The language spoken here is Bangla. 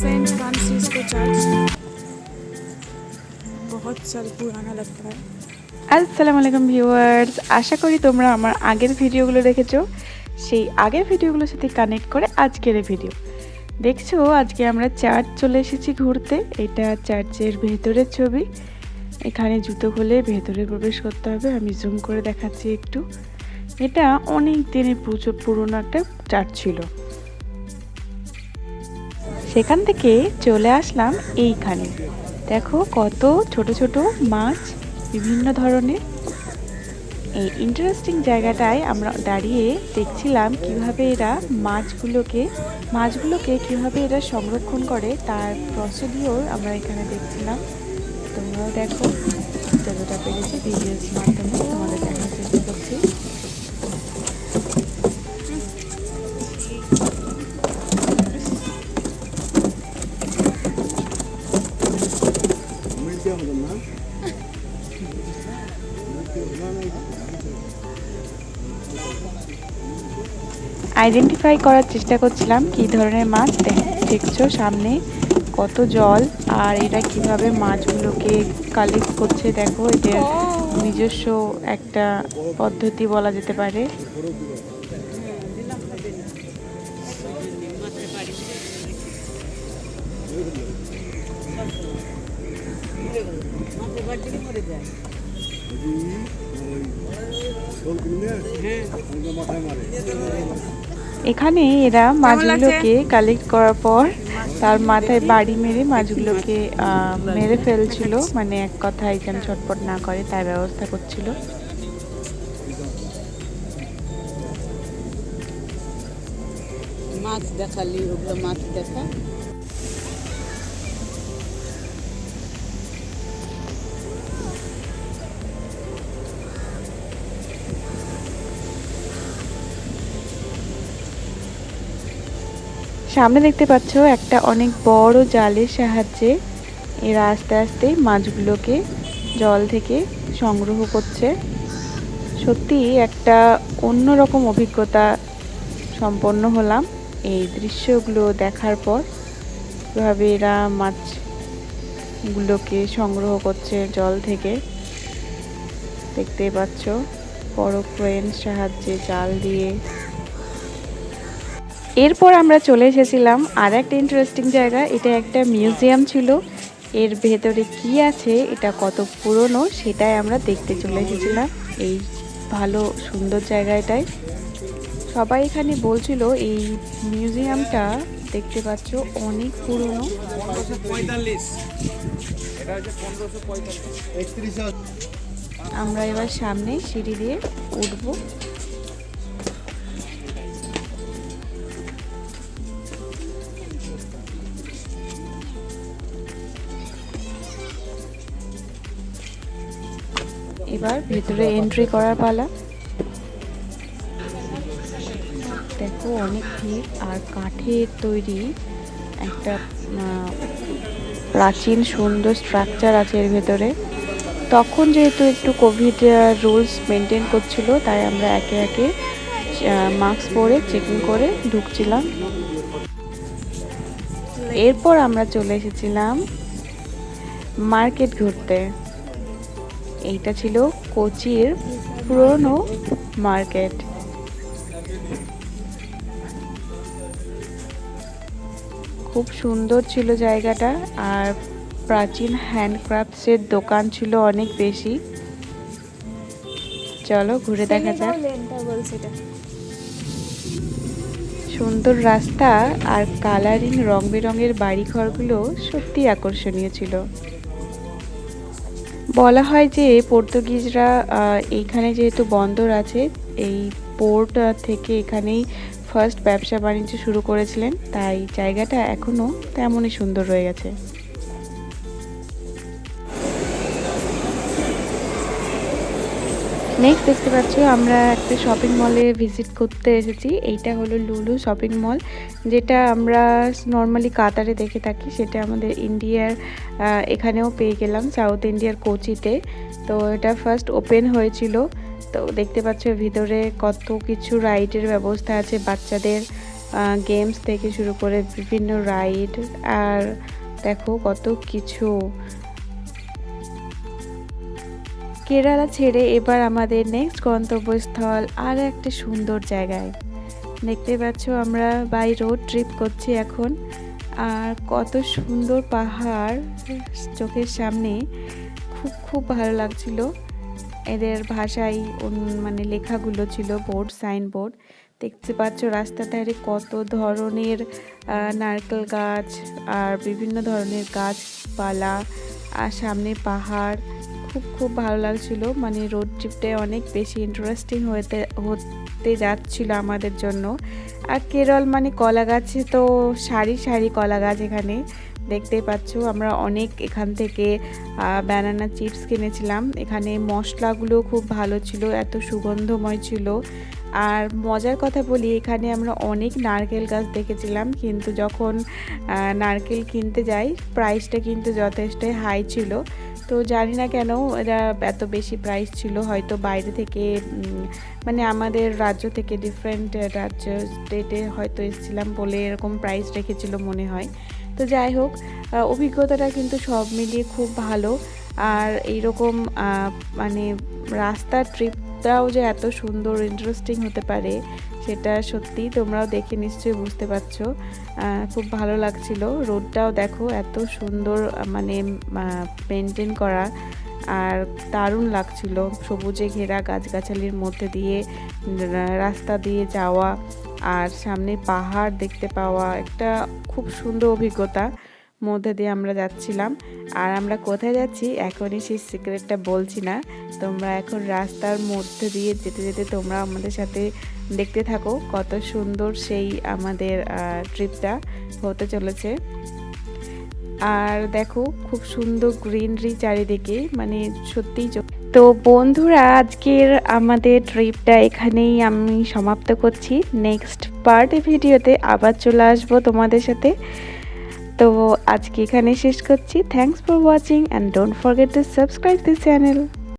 सेंट फ्रांसिस्को चर्च बहुत साल पुराना लगता है আসসালামু আলাইকুম ভিউয়ার্স আশা করি তোমরা আমার আগের ভিডিওগুলো দেখেছো সেই আগের ভিডিওগুলোর সাথে কানেক্ট করে আজকের এই ভিডিও দেখছো আজকে আমরা চার্চ চলে এসেছি ঘুরতে এটা চার্চের ভেতরের ছবি এখানে জুতো খুলে ভেতরে প্রবেশ করতে হবে আমি জুম করে দেখাচ্ছি একটু এটা অনেক দিনের প্রচুর পুরনো একটা চার্চ ছিল সেখান থেকে চলে আসলাম এইখানে। দেখো কত ছোট ছোট মাছ, বিভিন্ন ধরনের। এই ইন্টারেস্টিং জায়গাটায় আমরা দাঁড়িয়ে দেখছিলাম কীভাবে এরা মাছগুলোকে মাছগুলোকে কীভাবে এরা সংরক্ষণ করে, তার প্রসিডিওর আমরা এখানে দেখছিলাম। তোমরাও দেখো, যতটা পেরেছি ভিডিওর মাধ্যমে। আইডেন্টিফাই করার চেষ্টা করছিলাম কি ধরনের মাছ দেখ- দেখছ সামনে, কত জল, আর এটা কীভাবে মাছগুলোকে কালেক্ট করছে দেখো এদের নিজস্ব একটা পদ্ধতি বলা যেতে পারে। এখানে এরা মাছগুলোকে কালেক্ট করার পর তার মাথায় বাড়ি মেরে মাছগুলোকে আহ, মেরে ফেলছিল। মানে এক কথায় এখানে ছটপট না করে তার ব্যবস্থা করছিল। মাছ দেখালি ওগুলো মাছ দেখা। সামনে দেখতে পাচ্ছ একটা অনেক বড় জালের সাহায্যে এরা আস্তে আস্তে মাছগুলোকে জল থেকে সংগ্রহ করছে। সত্যি একটা অন্যরকম অভিজ্ঞতা সম্পন্ন হলাম এই দৃশ্যগুলো দেখার পর। কীভাবে এরা মাছগুলোকে সংগ্রহ করছে জল থেকে। দেখতে পাচ্ছ বড় ক্রেন সাহায্যে জাল দিয়ে এরপর আমরা চলে এসেছিলাম আর একটা ইন্টারেস্টিং জায়গা। এটা একটা মিউজিয়াম ছিল। এর ভেতরে কি আছে এটা কত পুরনো সেটাই আমরা দেখতে চলে এসেছিলাম। এই ভালো সুন্দর জায়গাটায়। সবাই এখানে বলছিল এই মিউজিয়ামটা দেখতে পাচ্ছ অনেক পুরনো। আমরা এবার সামনে সিঁড়ি দিয়ে উঠবো। এবার ভেতরে এন্ট্রি করার পালা। দেখো, অনেক ভিড়। আর কাঠের তৈরি একটা প্রাচীন সুন্দর স্ট্রাকচার আছে এর ভেতরে। তখন যেহেতু একটু কোভিড রুলস মেনটেন করছিল, তাই আমরা একে একে মাস্ক পরে চেকিং করে ঢুকছিলাম। এরপর আমরা চলে এসেছিলাম মার্কেট ঘুরতে। এইটা ছিল কোচির পুরনো মার্কেট। খুব সুন্দর ছিল জায়গাটা আর প্রাচীন হ্যান্ডক্রাফটসের দোকান ছিল অনেক বেশি। চলো ঘুরে দেখা যাক। সুন্দর রাস্তা আর কালারিং রং বেরঙের বাড়িঘরগুলো সত্যি আকর্ষণীয় ছিল। বলা হয় যে পর্তুগিজরা এইখানে যেহেতু বন্দর আছে, এই পোর্ট থেকে এখানেই ফার্স্ট ব্যবসা বাণিজ্য শুরু করেছিলেন। তাই জায়গাটা এখনও তেমনই সুন্দর রয়ে গেছে। নেক্সট দেখতে পাচ্ছ, আমরা একটা শপিং মলে ভিজিট করতে এসেছি। এইটা হলো লুলু শপিং মল যেটা আমরা নর্মালি কাতারে দেখে থাকি। সেটা আমাদের ইন্ডিয়ার এখানেও পেয়ে গেলাম সাউথ ইন্ডিয়ার কোচিতে। তো এটা ফার্স্ট ওপেন হয়েছিল। তো দেখতে পাচ্ছ, ভিতরে কত কিছু রাইডের ব্যবস্থা আছে বাচ্চাদের গেমস থেকে শুরু করে বিভিন্ন রাইড আর দেখো কত কিছু। কেরালা ছেড়ে এবার আমাদের নেক্সট গন্তব্যস্থল আর একটা সুন্দর জায়গায়। দেখতে পাচ্ছ আমরা বাই রোড ট্রিপ করছি এখন। আর কত সুন্দর পাহাড় চোখের সামনে। খুব খুব ভালো লাগছিল। এদের ভাষায় মানে লেখাগুলো ছিল বোর্ড সাইনবোর্ড দেখতে পাচ্ছ রাস্তার ধারে কত ধরনের নারকেল গাছ আর বিভিন্ন ধরনের গাছপালা আর সামনে পাহাড়। খুব খুব ভালো লাগছিল। মানে রোড ট্রিপটায় অনেক বেশি ইন্টারেস্টিং হতে হতে যাচ্ছিল আমাদের জন্য। আর কেরল মানে কলা গাছে তো সারি সারি কলা গাছ এখানে দেখতে পাচ্ছ। আমরা অনেক এখান থেকে ব্যানানা চিপস কিনেছিলাম। এখানে মশলাগুলো খুব ভালো ছিল, এত সুগন্ধময় ছিল। আর মজার কথা বলি, এখানে আমরা অনেক নারকেল গাছ দেখেছিলাম, কিন্তু যখন নারকেল কিনতে যাই প্রাইসটা কিন্তু যথেষ্ট হাই ছিল। তো জানি না কেন, এরা এত বেশি প্রাইস ছিল, হয়তো বাইরে থেকে মানে আমাদের রাজ্য থেকে ডিফারেন্ট রাজ্য স্টেটে হয়তো এসেছিলাম বলে এরকম প্রাইস রেখেছিল মনে হয়। তো যাই হোক অভিজ্ঞতাটা কিন্তু সব মিলিয়ে খুব ভালো। আর এইরকম মানে রাস্তার ট্রিপটাও যে এত সুন্দর ইন্টারেস্টিং হতে পারে, সেটা সত্যি তোমরাও দেখে নিশ্চয়ই বুঝতে পারছ। খুব ভালো লাগছিল। রোডটাও দেখো, এত সুন্দর মানে মেনটেন করা। আর দারুণ লাগছিল, সবুজে ঘেরা গাছগাছালির মধ্যে দিয়ে রাস্তা দিয়ে যাওয়া, আর সামনে পাহাড় দেখতে পাওয়া, একটা খুব সুন্দর অভিজ্ঞতা। মধ্যে দিয়ে আমরা যাচ্ছিলাম। আর আমরা কোথায় যাচ্ছি এখনই সেই সিক্রেটটা বলছি না। তোমরা এখন রাস্তার মধ্যে দিয়ে যেতে যেতে তোমরা আমাদের সাথে দেখতে থাকো কত সুন্দর সেই আমাদের ট্রিপটা হতে চলেছে। আর দেখো খুব সুন্দর গ্রিনারি চারিদিকে মানে সত্যিই তো বন্ধুরা, আজকের আমাদের ট্রিপটা এখানেই আমি সমাপ্ত করছি। নেক্সট পার্ট ভিডিওতে আবার চলে আসব তোমাদের সাথে। তো আজকে এখানে শেষ করছি। Thanks for watching and don't forget to subscribe this channel